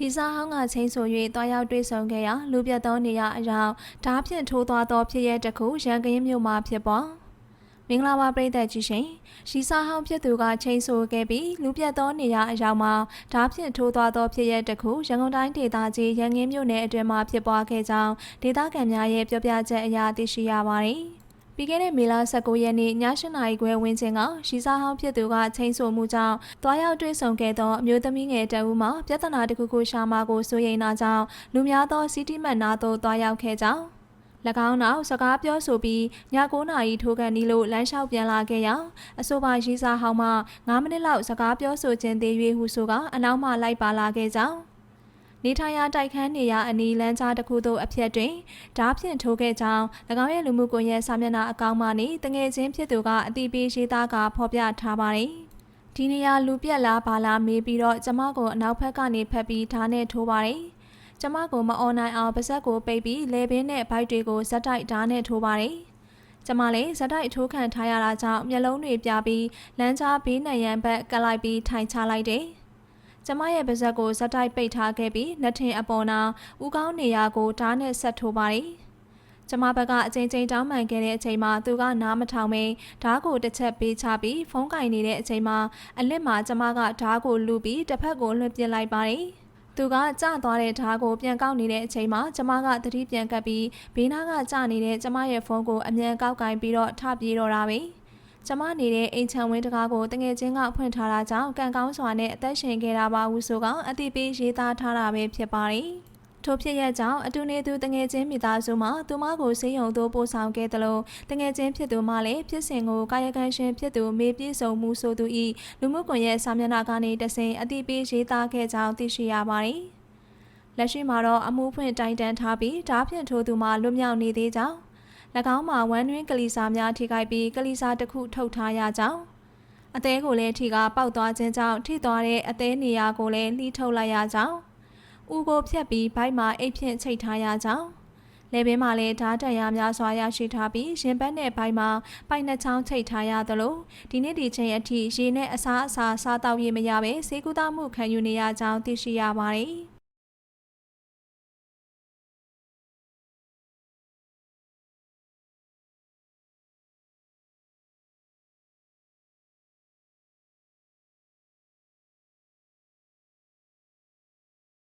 ရီစာဟောင်းကချင်းဆို၍တွားရောက်တွေ့ဆုံခဲ့ရာလူပြတ်သောနေရာအရာဓားဖြင့်ထိုးသွားသောဖြစ်ရတစ်ခုရန်ကင်းမြို့မှာဖြစ်ပေါ်မင်္ဂလာပါပရိသတ်ကြီးရှင်ရီစာဟောင်းဖြစ်သူကချင်းဆိုခဲ့ပြီးလူပြတ်သောနေရာအရာမှာဓားဖြင့်ထိုးသွားသောဖြစ်ရတစ်ခုရန်ကုန်တိုင်းဒေသကြီးရန်ကင်းမြို့နယ်အတွင်းမှာဖြစ်ပွားခဲ့ကြောင်းဒေသခံများရဲ့ပြောပြချက်အရသိရှိရပါတယ် ပြီးခဲ့တဲ့မေလ19ရက်နေ့ည8နာရီခွဲဝန်းကျင်ကရှီစာဟောင်းဖြစ်သူကချင်းဆိုမှုကြောင့်တွားရောက်တွေ့ဆုံခဲ့သောအမျိုးသမီးငယ်တအူးမှပြဿနာတစ်ခုခုရှာမှာကိုစိုးရိမ်တာကြောင့်လူများသောစီတီမတ်နာသို့တွားရောက်ခဲ့ကြောင်း၎င်းနောက်စကားပြောဆိုပြီးည9နာရီထိုးကန်နီးလို့လမ်းလျှောက်ပြန်လာခဲ့ရာအဆိုပါရီစာဟောင်းမှ9မိနစ်လောက်စကားပြောဆိုခြင်းသေး၍ဟုဆိုကအနောက်မှလိုက်ပါလာခဲ့ကြောင်း နေထိုင်ရာတိုက်ခန်းနေရာအနီးလမ်းကြားတစ်ခုသို့အပြက်တွင်ဓားဖြင့်ထိုးခဲ့ကြောင်း၎င်းရဲ့လူမှုကွန်ရက်စာမျက်နှာအကောင့်မှနေတငယ်ချင်းဖြစ်သူကအတိပေးရေးသားကဖော်ပြထားပါတယ်။ဒီနေရာလူပြက်လားဘာလားမေးပြီးတော့ကျမကိုအနောက်ဘက်ကနေဖက်ပြီးဓားနဲ့ထိုးပါတယ်။ကျမကိုမအွန်နိုင်အောင်ပါဇက်ကိုပိတ်ပြီးလေပင်းနဲ့ဘိုက်တွေကိုဇက်တိုက်ဓားနဲ့ထိုးပါတယ်။ကျမလည်းဇက်တိုက်ထိုးခံထားရတာကြောင့်မျက်လုံးတွေပြပြီးလမ်းကြားဘေးနံရံဘက်ကလိုက်ပြီးထိုင်ချလိုက်တယ်။ ကျမရဲ့ပါဇက်ကိုဇက်တိုက်ပိတ်ထားခဲ့ပြီးနှထင်အပေါ်နာဦးကောင်းနေရာကိုဓာတ်နဲ့ဆက်ထိုးပါတယ်။ကျမဘက်ကအချိန်ချင်းတောင်းပန်ခဲ့တဲ့အချိန်မှာသူကနားမထောင်မင်းဓာတ်ကိုတစ်ချက်ပေးချပြီးဖုန်းကင်နေတဲ့အချိန်မှာအလစ်မှာကျမကဓာတ်ကိုလူပြီးတစ်ဖက်ကိုလွှတ်ပစ်လိုက်ပါတယ်။သူကကြသွားတဲ့ဓာတ်ကိုပြန်ကောက်နေတဲ့အချိန်မှာကျမကသတိပြန်ကပ်ပြီးဘေးနားကကြနေတဲ့ကျမရဲ့ဖုန်းကိုအမြန်ကောက်ကင်ပြီးတော့ထပြေးတော့တာပဲ။ ကျမနေတဲ့အိမ်ချံဝင်းတကားကိုတငယ်ချင်းကဖွင့်ထားတာကြောင့်ကံကောင်းစွာနဲ့အသက်ရှင်ခဲ့တာပါဟုဆိုကအတိပေးရေးသားထားတာပဲဖြစ်ပါတယ်။ထိုဖြစ်ရကြောင်းအတူနေသူတငယ်ချင်းမိသားစုမှသူမကိုဆေးရုံသို့ပို့ဆောင်ခဲ့တယ်လို့တငယ်ချင်းဖြစ်သူမှလည်းဖြစ်စဉ်ကိုကာယကံရှင်ဖြစ်သူမေပြည့်စုံမှုဆိုသူဤလူမှုကွန်ရက်စာမျက်နှာကနေတဆင်အတိပေးရေးသားခဲ့ကြောင်းသိရှိရပါတယ်။လက်ရှိမှာတော့အမှုဖွင့်တိုင်တန်းထားပြီးဓားဖြင့်ထိုသူမှလွတ်မြောက်နေသေးကြောင်း၎ င်းမှာဝမ်းတွင်းကလီစာများထိခိုက်ပြီးကလီစာတစ်ခုထုတ်ထားရကြောင်းအသေးကိုလည်းထိကပေါက်သွားခြင်းကြောင့်ထိသွားတဲ့အသေးနေရာကိုလည်းလှီးထုတ်လိုက်ရကြောင်းဦးကိုဖြတ်ပြီးဘိုက်မှာအိတ်ဖြင့်ချိတ်ထားရကြောင်းလေပင်မှာလည်းဓာတ်တံရများစွာရရှိထားပြီးရင်ဘတ်နဲ့ဘိုက်မှာပိုက်နှချောင်းချိတ်ထားရသလိုဒီနေ့ဒီချိန်အထိရေနဲ့အစားအစာစားတောက်ရမရပဲဈေးကူးသားမှုခံယူနေရကြောင်းသိရှိရပါတယ်။